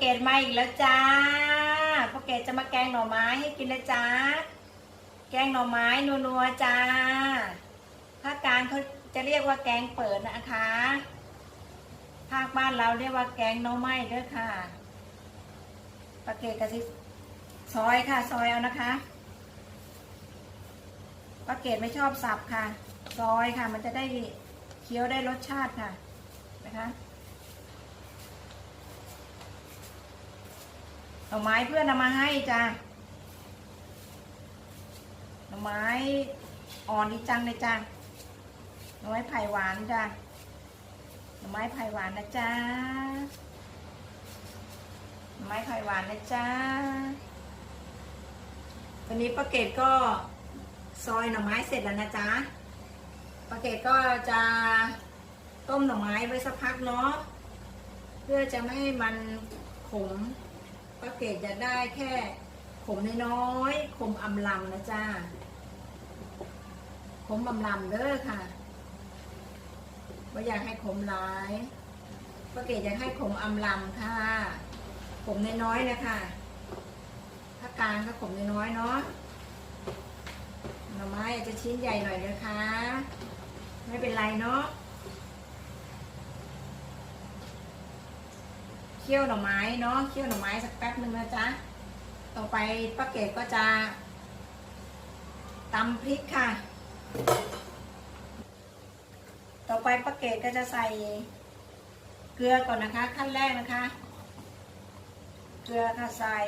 เกตมาอีกแล้วจ้าป้าเกตจะมาแกงหน่อไม้ให้กินนะจ้าแกงหน่อไม้นัวๆจ้าภาคกลางเขาจะเรียกว่าแกงเปิดนะคะ ภาคบ้านเราเรียกว่าแกงหน่อไม้เด้อค่ะป้าเกตกระซิบซอยค่ะ ซอยเอานะคะป้าเกตไม่ชอบสับค่ะ ซอยค่ะ มันจะได้เคี้ยวได้รสชาติค่ะนะคะ หน่อไม้เพื่อนนำมาให้จ้าหน่อไม้อ่อนดีจังเลยจ้าหน่อไม้ไผ่หวานจ้าหน่อไม้ไผ่หวานนะจ้าหน่อไม้ไผ่หวานนะจ้าวันนี้ป้าเกดก็ซอยหน่อไม้เสร็จแล้วนะจ๊ะป้าเกดก็จะต้มหน่อไม้ไว้สักพักเนาะเพื่อจะไม่ให้มันขม ป้าเกดจะได้แค่ขมน้อยๆขมอำลำนะจ้าขมอำลำเด้อค่ะว่อยากให้ขมหลายป้าเกดอยากให้ขมอำลำค่ะขมน้อยๆนะคะถ้ากลางก็ขมน้อยๆเนาะหน่อไม้อาจจะชิ้นใหญ่หน่อยนะคะ ไม่เป็นไรเนาะ คี่ยวหน่อไม้เนาะเคี่ยวหน่อไม้สักแป๊บหนึ่งนะจ๊ะต่อไปป้าเกดก็จะตำพริกค่ะ ต่อไปป้าเกดก็จะใส่เกลือก่อนนะคะ ขั้นแรกนะคะ เกลือค่ะใส่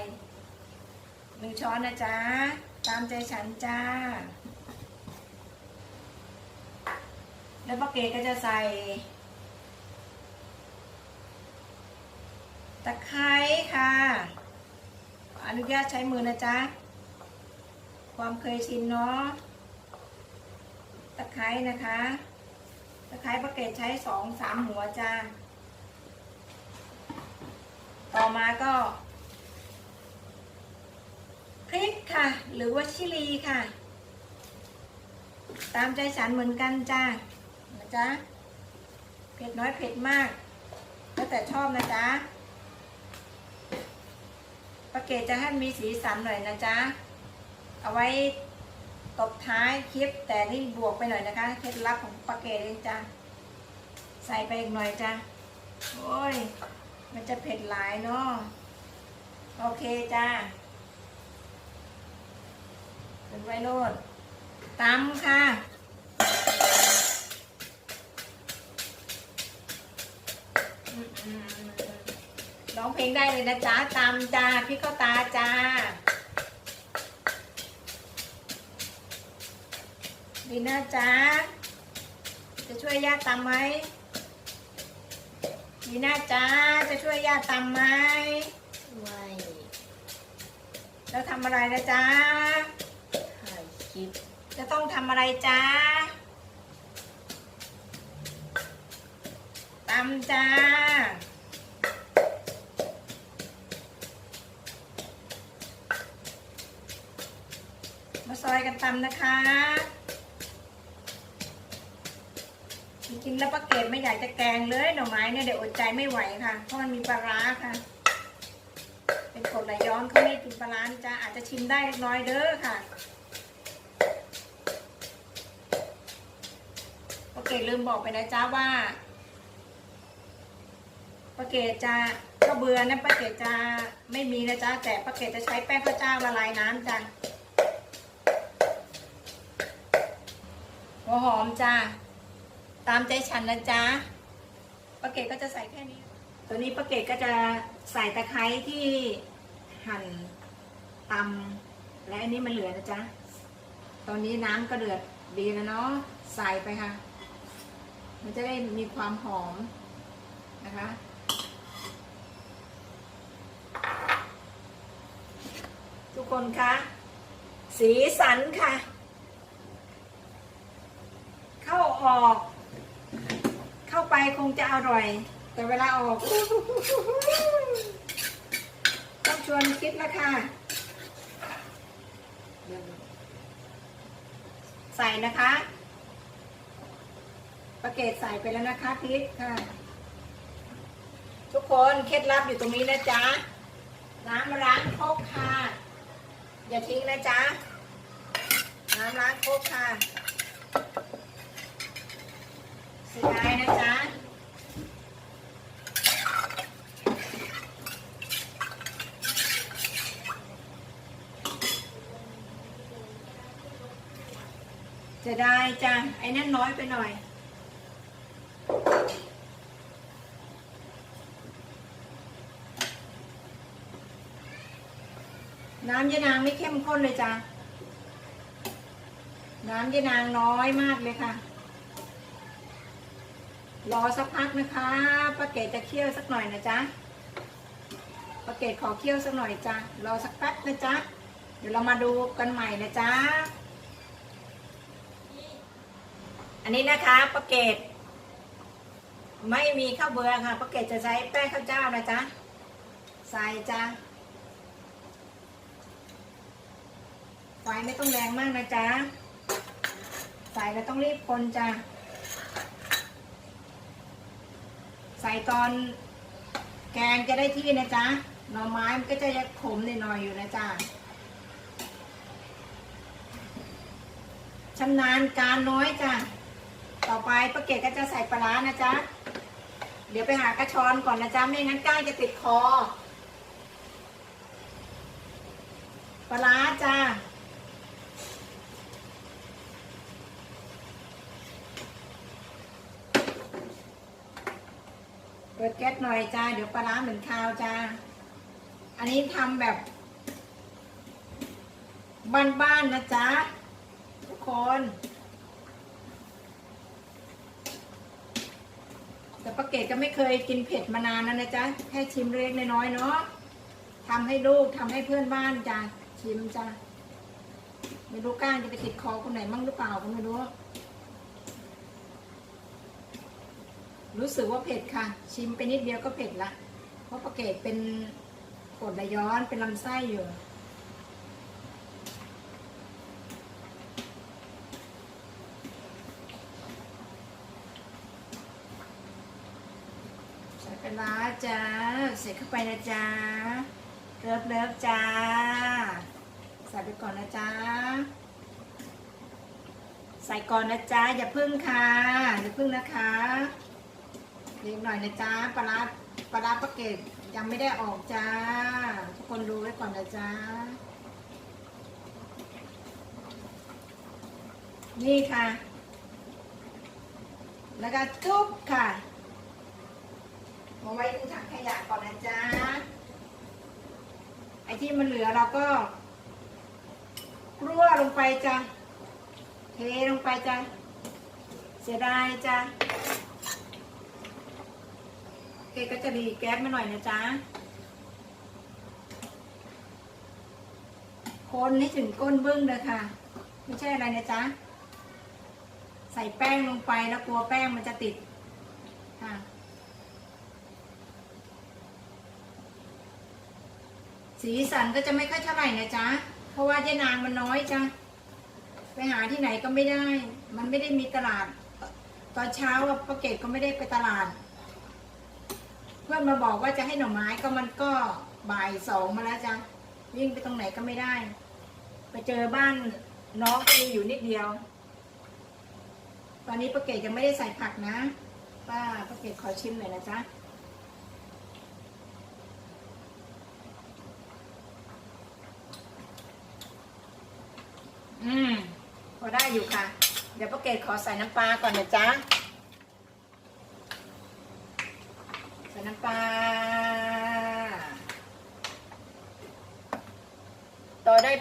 หนึ่งช้อนนะจ๊ะตามใจฉันจ้า แล้วป้าเกดก็จะใส่ ตะไคร้ค่ะ อนุญาตใช้มือนะจ๊ะ ความเคยชินเนาะ ตะไคร้นะคะ ตะไคร้ประเกตใช้สองสามหัวจ้า ต่อมาก็พริกค่ะ หรือว่าชิลีค่ะ ตามใจฉันเหมือนกันจ้านะจ๊ะ เผ็ดน้อยเผ็ดมาก แล้วแต่ชอบนะจ๊ะ ปาเกตจะให้มีสีสันหน่อยนะจ๊ะ เอาไว้ตบท้ายคลิปแต่นี่บวกไปหน่อยนะคะเคล็ดลับของปาเกตเองจ้ะใส่ไปอีกหน่อยจ้ะโอ้ย มันจะเผ็ดหลายเนาะโอเคจ้ะเป็นไวโรดตำค่ะอืมอืม ร้องเพลงได้เลยนะจ๊ะตามจ้าพี่เข้าตาจ้า ดีนะจ๊ะจะช่วยญาติตามไหมดีนะจ๊ะจะช่วยญาติตามไหมไม่แล้วทำอะไรนะจ๊ะถ่ายคลิปจะต้องทำอะไรจ๊ะตามจ้า มาซอยกันตำนะคะ จริงๆแล้วป้าเกดไม่อยากจะแกงเลยหน่อไม้เนี่ยเดี๋ยวอดใจไม่ไหวค่ะ เพราะมันมีปลาร้าค่ะ เป็นกรดไหลย้อนเขาไม่กินปลาร้านจ้าอาจจะชิมได้เล็กน้อยเด้อค่ะป้าเกดลืมบอกไปนะจ้าว่าป้าเกดจะก็เบื่อนะป้าเกดจะไม่มีนะจ้าแต่ป้าเกดจะใช้แป้งข้าวเจ้าละลายน้ำจ้า หัวหอมจ้า ตามใจฉันนะจ๊ะป้าเกดก็จะใส่แค่นี้ ตัวนี้ป้าเกดก็จะใส่ตะไคร้ที่หั่นตำและอันนี้มันเหลือนะจ๊ะ ตอนนี้น้ำก็เดือดดีแล้วเนาะ ใส่ไปค่ะ มันจะได้มีความหอมนะคะทุกคนคะ สีสันค่ะ เข้าออก เข้าไปคงจะอร่อย แต่เวลาออก ต้องชวนคิดล้วค่ะ ใส่นะคะประเกตใส่ไปแล้วนะคะพริกค่ะ ทุกคนเคล็ดลับอยู่ตรงนี้นะจ๊ะน้ำล้างโคกค่ะ อย่าทิ้งนะจ๊ะ น้ำล้างโคกค่ะ สียดายนะจ๊ะจะได้จ้ะไอ้นั่นน้อยไปหน่อยน้ำยะนางไม่เข้มข้นเลยจ้ะ น้ำยะนางน้อยมากเลยค่ะ รอสักพักนะคะป้าเกดจะเคี่ยวสักหน่อยนะจ๊ะป้าเกดขอเคี่ยวสักหน่อยจ้ะรอสักแป๊บนะจ๊ะเดี๋ยวเรามาดูกันใหม่นะจ๊ะอันนี้นะคะป้าเกดไม่มีข้าวเบื่อค่ะป้าเกดจะใช้แป้งข้าวเจ้านะจ๊ะใส่จ้ะไฟไม่ต้องแรงมากนะจ๊ะใส่แล้วต้องรีบคนจ้ะ ใส่ตอนแกงจะได้ที่นะจ๊ะหน่อไม้มันก็จะยังขมหน่อยๆอยู่นะจ๊ะชำนาญการน้อยจ้ะ ต่อไปป้าเกดก็จะใส่ปลาร้านะจ๊ะ เดี๋ยวไปหากระชอนก่อนนะจ๊ะ ไม่งั้นก้างจะติดคอ ปลาร้าจ้า ปิดแก๊สหน่อยจ้า เดี๋ยวปลาร้าเหมือนข้าวจ้า อันนี้ทำแบบบ้านๆนะจ๊ะ ทุกคน แต่ป้าเกดก็ไม่เคยกินเผ็ดมานานแล้วนะจ๊ะ แค่ชิมเล็กน้อยๆเนาะทำให้ลูกทำให้เพื่อนบ้านจ้ะชิมจ้ะไม่รู้ก้างจะไปติดคอคนไหนมั่งหรือเปล่าก็ไม่รู้ รู้สึกว่าเผ็ดค่ะ ชิมไปนิดเดียวก็เผ็ดละ เพราะประเกตเป็นกดไหลย้อนเป็นลำไส้อยู่ ใส่ปลาร้าจ้าใส่เข้าไปนะจ้าเลิฟเลิฟจ้า ใส่ไปก่อนนะจ้าใส่ก่อนนะจ๊ะอย่าพึ่งค่ะอย่าพึ่งนะคะ เล็กหน่อยนะจ๊ะปลาร้าปลาร้าปลาเกตยังไม่ได้ออกจ้า ทุกคนดูไว้ก่อนนะจ๊ะนี่ค่ะ แล้วก็จุ๊บค่ะ มาไว้ในถังขยะก่อนนะจ๊ะ ไอที่มันเหลือเราก็กลัวลงไปจ้ะ เทลงไปจ้ะ เสียดายจ้ะ เกก็จะดีแก๊สมาหน่อยนะจ๊ะ คนให้ถึงก้นบึ้งเลยค่ะ ไม่ใช่อะไรนะจ๊ะ ใส่แป้งลงไปแล้วกลัวแป้งมันจะติดค่ะสีสันก็จะไม่ค่อยเท่าไหร่นะจ๊ะ เพราะว่าเจ๊นางมันน้อยจ้ะ ไปหาที่ไหนก็ไม่ได้ มันไม่ได้มีตลาด ตอนเช้าป้าเกดก็ไม่ได้ไปตลาด เพื่อนมาบอกว่าจะให้หน่อไม้ก็มันก็บ่ายสองมาแล้วจ้ะวิ่งไปตรงไหนก็ไม่ได้ ไปเจอบ้านน้องก็มีอยู่นิดเดียว ตอนนี้ป้าเกดยังไม่ได้ใส่ผักนะป้าป้าเกดขอชิมหน่อยนะจ๊ะอืมพอได้อยู่ค่ะ เดี๋ยวป้าเกดขอใส่น้ำปลาก่อนนะจ๊ะ ใส่ น้ำปลา ต่อได้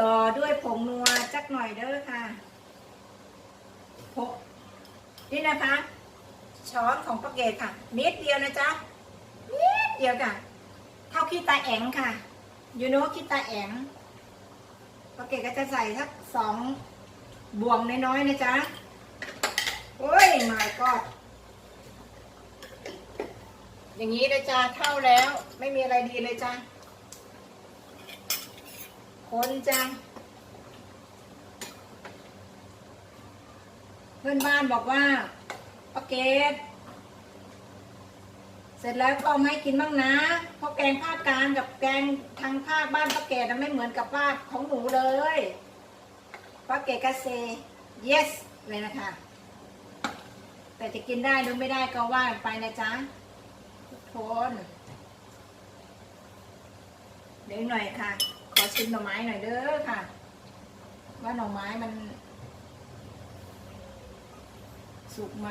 ต่อด้วยผงนัวจักหน่อยเด้อค่ะนี่นะคะ ช้อนของป้าเกดค่ะนิดเดียวนะจ๊ะนิดเดียวค่ะ เท่าขี้ตาแองค่ะยูโนขี้ตาแองปกเกตก็จะใส่สักสองบวงน้อยๆนะจ๊ะโอ้ยไม่ก็ อย่างนี้เลยจ้าเท่าแล้ว ไม่มีอะไรดีเลยจ้าคนจ้าเพื่อนบ้านบอกว่าปกเกตเสร็จแล้วก็ไม่กินบ้างนะเพราะแกงภาคกลางกับแกงทางภาคบ้านป้าเกดน่ะไม่เหมือนกับภาคของหนูเลยป้าเกดก็เซ yes เลยนะคะ แต่จะกินได้หรือไม่ได้ก็ว่าไปนะจ๊ะ คนเดี๋ยวหน่อยค่ะ ขอชิมหน่อไม้หน่อยเด้อค่ะ ว่าหน่อไม้มัน สุกไหม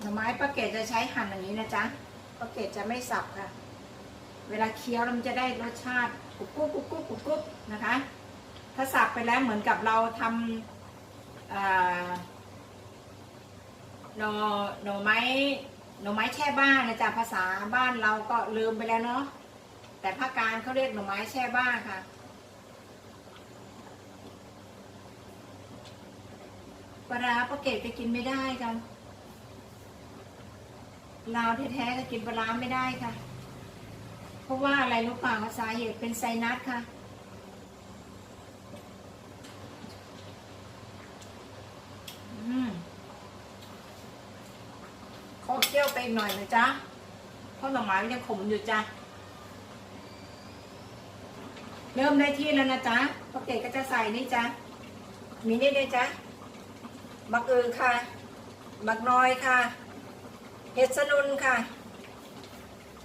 หน่อไม้ป้าเกดจะใช้หั่นอย่างนี้นะจ๊ะป้าเกดจะไม่สับค่ะ เวลาเคี้ยวมันจะได้รสชาติกรุบกรุบกรุบกรุบกรุบกนะคะ ถ้าสับไปแล้วเหมือนกับเราทำอ่อ หน่อหน่อไม้หน่อไม้แช่บ้านนะจ๊ะภาษาบ้านเราก็ลืมไปแล้วเนาะแต่ภาคกลางเขาเรียกหน่อไม้แช่บ้านค่ะ ปลาร้าป้าเกดก็กินไม่ได้ค่ะลาวแท้ๆก็กินปลาร้าไม่ได้ค่ะ เพราะว่าอะไรรู้เปล่าสาเหตุเป็นไซนัสค่ะ อืมขอเคี่ยว ไปอีกหน่อยนะจ๊ะเพราะหน่อไม้มันยังขมอยู่จ้ะเริ่มได้ที่แล้วนะจ๊ะปกติก็จะใส่นี่จ๊ะมีนี่ด้วยจ๊ะบักเอือค่ะ บักน้อยค่ะเห็ดสนุนค่ะ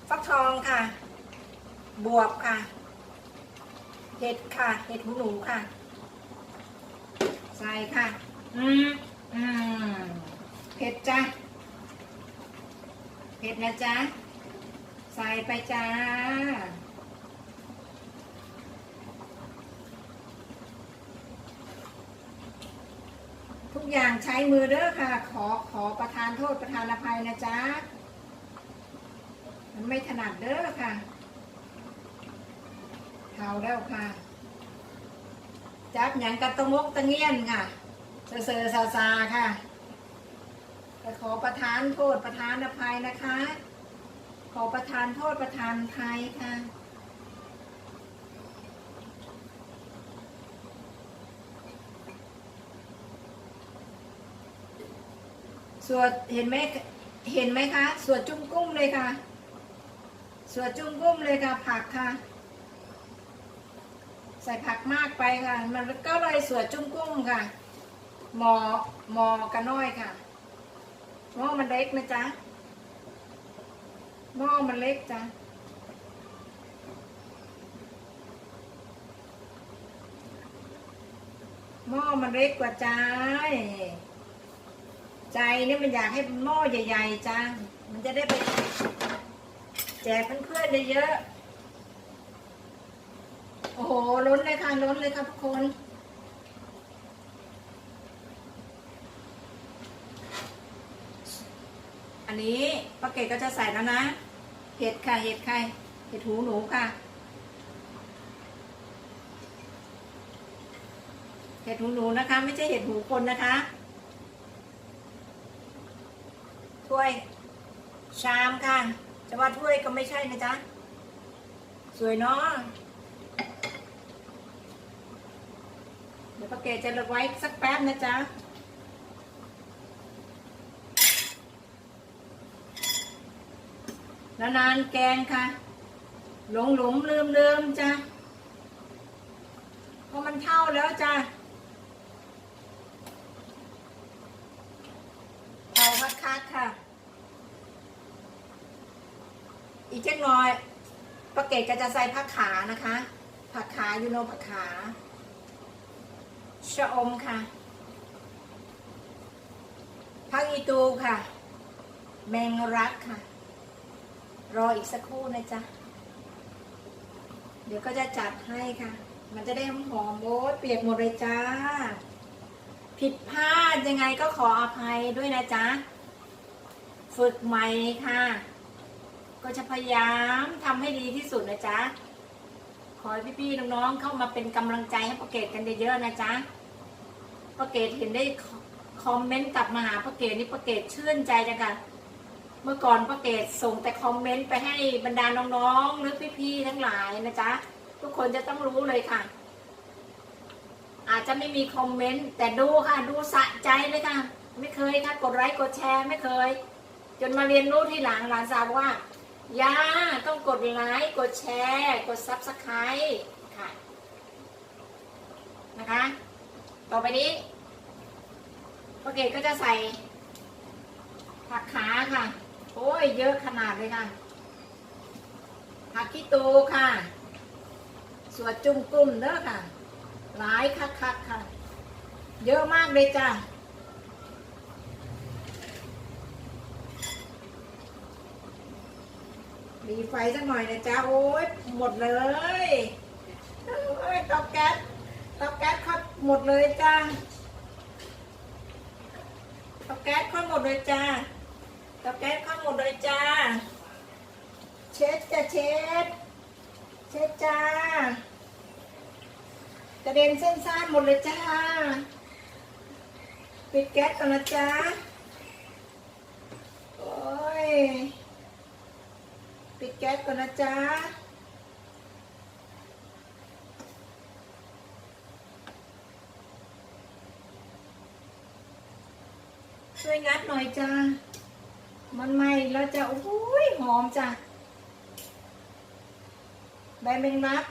ฟักทองค่ะ บวบค่ะ เห็ดค่ะ เห็ดหูหนูค่ะ ใส่ค่ะ อืมอืมเผ็ดจ้ะ เผ็ดนะจ๊ะ ใส่ไปจ้า ทุกอย่างใช้มือเด้อค่ะ ขอขอประทานโทษประทานอภัยนะจ๊ะ มันไม่ถนัดเด้อค่ะเท่าแล้วค่ะ จับอย่างกระตะมกตะเงียนค่ะเซอเซอซาซาค่ะ แต่ขอประทานโทษประทานอภัยนะคะ ขอประทานโทษประทานอภัยค่ะสวดเห็นไหมเห็นไหมคะสวดจุ้มกุ้มเลยค่ะสวดจุ้มกุ้มเลยค่ะ ผักค่ะ ใส่ผักมากไปค่ะ มันก็เลยสวดจุ้มกุ้มค่ะ หมอหมอกระน้อยค่ะ หม้อมันเล็กนะจ๊ะหม้อมันเล็กจ้ะหม้อมันเล็กกว่าใจ ใจเนี่ยมันอยากให้หม้อใหญ่ๆจ้ามันจะได้ไปแจกเพื่อนๆเยอะๆโอ้โหล้นเลยค่ะล้นเลยค่ะทุกคน อันนี้ปาเกดก็จะใส่แล้วนะ เห็ดค่ะ เห็ดไข่เห็ดหูหนูค่ะ เห็ดหูหนูนะคะ ไม่ใช่เห็ดหูคนนะคะ ถ้วยชามค่ะ จะว่าถ้วยก็ไม่ใช่นะจ๊ะ สวยเนาะเดี๋ยวปาเกดจะเลิกไว้สักแป๊บนะจ๊ะ แล้วนานแกงค่ะ หลงหลงลืมลืมจ้ะเพราะมันเท่าแล้วจ้ะเท่าคักๆค่ะ อีกเจ็กน้อยปาเกตก็จะใส่ผักขานะคะ ผักขายูโนผักขาชะอมค่ะผักอีตูค่ะ แมงรักค่ะ รออีกสักครู่นะจ๊ะ เดี๋ยวก็จะจัดให้ค่ะ มันจะได้หอมโอ้ยเปียกหมดเลยจ้า ผิดพลาดยังไงก็ขออภัยด้วยนะจ๊ะ ฝึกใหม่ค่ะ ก็จะพยายามทำให้ดีที่สุดนะจ๊ะ ขอให้พี่ๆน้องๆเข้ามาเป็นกำลังใจให้ประเกตกันเยอะๆนะจ๊ะประเกตเห็นได้คอมเมนต์กลับมาหาประเกตนี่ประเกตชื่นใจจังค่ะ เมื่อก่อนประเกตส่งแต่คอมเมนต์ไปให้บรรดาน้องๆหรือพี่ๆทั้งหลายนะจ๊ะทุกคนจะต้องรู้เลยค่ะ อาจจะไม่มีคอมเมนต์แต่ดูค่ะ ดูสะใจเลยค่ะ ไม่เคยค่ะกดไลค์กดแชร์ไม่เคย จนมาเรียนรู้ที่หลังหลานสาวบว่าย่าต้องกดไลค์กดแชร์ กดซับสไครต์ค่ะนะคะ ต่อไปนี้ป้าเกดก็จะใส่ผักขาค่ะ ยเยอะขนาดเลยค่ะผักขี้ตูค่ะ สวดจุ่มกลุ่มเด้อค่ะ หลายคักคักค่ะ เยอะมากเลยจ้ะมีไฟสักหน่อยนะจ๊ะโอ้ยหมดเลยโอ้ยเตาแก๊สเตาแก๊สค่อยหมดเลยจ้าเตาแก๊สค่อยหมดเลยจ้า เตาแก๊สค่อยหมดเลยจ้า เช็ดจ้ะเช็ด เช็ดจ้ากระเด็นเส้นซ่านหมดเลยจ้า ปิดแก๊สก่อนนะจ้า โอ้ย ปิดแก๊สก่อนนะจ๊ะช่วยงัดหน่อยจ้า มันไหม้แล้วจะโอ้ยหอมจ้ะใบแมงลัก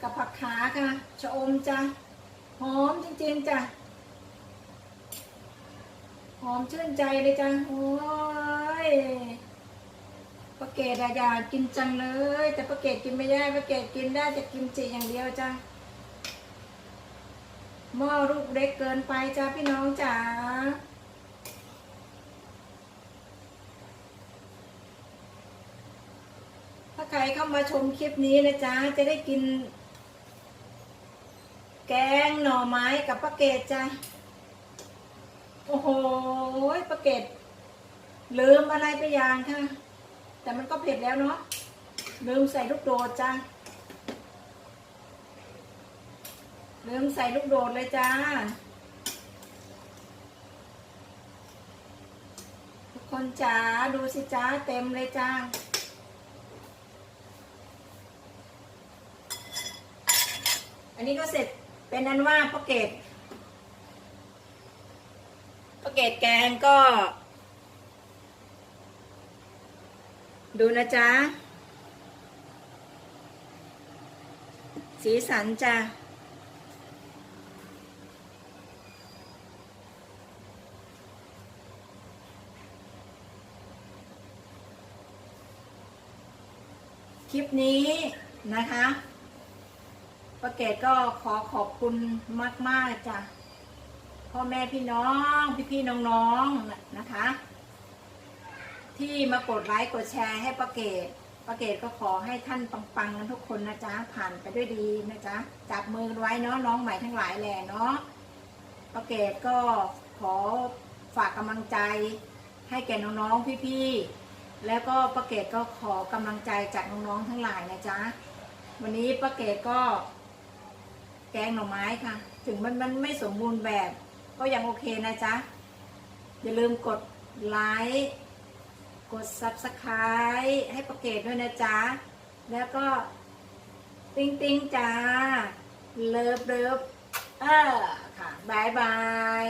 กับผักขาค่ะชะอมจ้ะหอมจริงๆจ้ะหอมชื่นใจเลยจ้ะโอ้ยปลาเกดอยากกินจังเลย แต่ปลาเกดกินไม่ได้ปลาเกดกินได้แต่กินจีอย่างเดียวจ้ะหม้อลูกเล็กเกินไปจ้าพี่น้องจ๋าถ้า ใครเข้ามาชมคลิปนี้นะจ๊ะ จะได้กิน แกงหน่อไม้กับปลาเกดจ้ะ โอ้โหปลาเกดลืมอะไรไปอย่างค่ะ แต่มันก็เผ็ดแล้วเนาะ ลืมใส่ลูกโดดจ้าลืมใส่ลูกโดดเลยจ้า ทุกคนจ๋าดูสิจ้าเต็มเลยจ้า นนี้ก็เสร็จเป็นอันว่าปลาเกตปลาเกตแกงก็ ดูนะจ๊ะ สีสันจ้ะคลิปนี้นะคะ ประเกตก็ขอขอบคุณมาก ๆจ้ะพ่อแม่พี่น้อง พี่ๆน้องๆนะคะ ที่มากดไลค์กดแชร์ให้ประเกตประเกตก็ขอให้ท่านปังๆกันทุกคนนะจ๊ะผ่านไปด้วยดีนะจ๊ะจับมือไว้เนาะน้องใหม่ทั้งหลายแหละเนาะประเกตก็ขอฝากกำลังใจให้แก่น้องๆพี่ๆแล้วก็ประเกตก็ขอกำลังใจจากน้องๆทั้งหลายนะจ๊ะวันนี้ประเกตก็ แกงหน่อไม้ค่ะ ถึงมันมันไม่สมบูรณ์แบบ ก็ยังโอเคนะจ๊ะ อย่าลืมกดไลค์กด subscribe ให้ประเกตด้วยนะจ๊ะ แล้วก็ ติ้งติ้งจ้า เลิฟเลิฟเออค่ะบายบาย